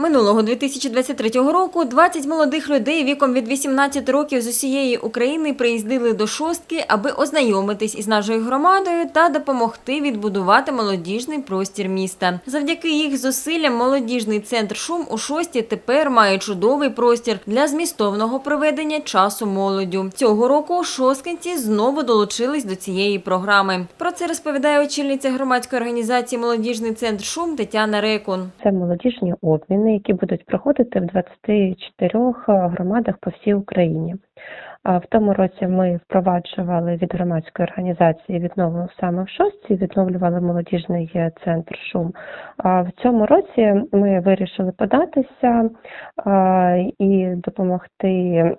Минулого 2023 року 20 молодих людей віком від 18 років з усієї України приїздили до шостки, аби ознайомитись із нашою громадою та допомогти відбудувати молодіжний простір міста. Завдяки їх зусиллям молодіжний центр шум у шості тепер має чудовий простір для змістовного проведення часу молоддю. Цього року шосткинці знову долучились до цієї програми. Про це розповідає очільниця громадської організації Молодіжний центр шум Тетяна Рекун. Це молодіжні обміни, які будуть проходити в 24 громадах по всій Україні. В тому році ми впроваджували від громадської організації віднову саме в шостці, відновлювали молодіжний е, центр шум. В цьому році ми вирішили податися і допомогти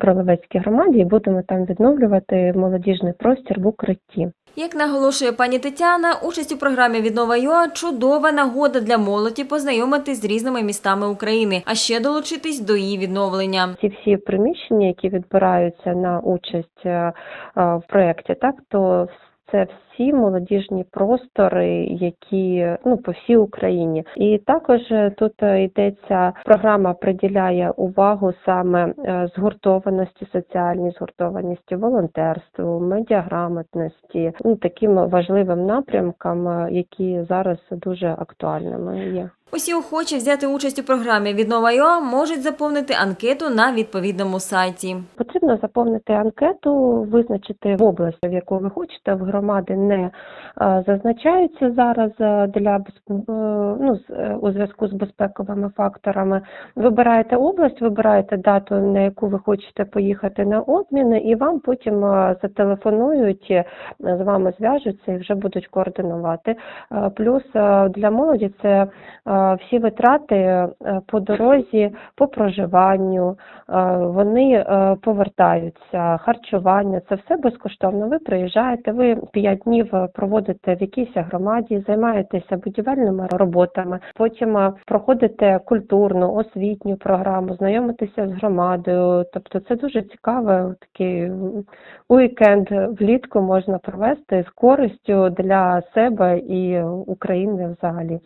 Кролевецькій громаді, і будемо там відновлювати молодіжний простір в укритті. Як наголошує пані Тетяна, участь у програмі Віднова ЮА чудова нагода для молоді познайомитись з різними містами України, а ще долучитись до її відновлення. ці всі приміщення, які відбираються на участь е, е, в проєкті, так то це всі молодіжні простори, які ну по всій Україні, і також е, тут е, йдеться програма приділяє увагу саме е, згуртованості, соціальній згуртованості, волонтерству, медіаграмотності, ну таким важливим напрямкам, які зараз дуже актуальними є. Усі охочі взяти участь у програмі Віднова можуть заповнити анкету на відповідному сайті. Потрібно заповнити анкету, визначити область, в яку ви хочете. В громади не е, зазначаються зараз е, для е, ну, у зв'язку з безпековими факторами. Вибираєте область, вибираєте дату, на яку ви хочете поїхати на обміни, і вам потім зателефонують, з вами зв'яжуться і вже будуть координувати. Плюс для молоді це всі витрати по дорозі, по проживанню, вони е, повертаються, харчування, це все безкоштовно. Ви приїжджаєте, ви п'ять днів е, проводите в якійсь громаді, займаєтеся будівельними роботами, потім е, проходите культурну, освітню програму, знайомитеся з громадою. Тобто це дуже цікавий такий уікенд влітку можна провести з користю для себе і України взагалі.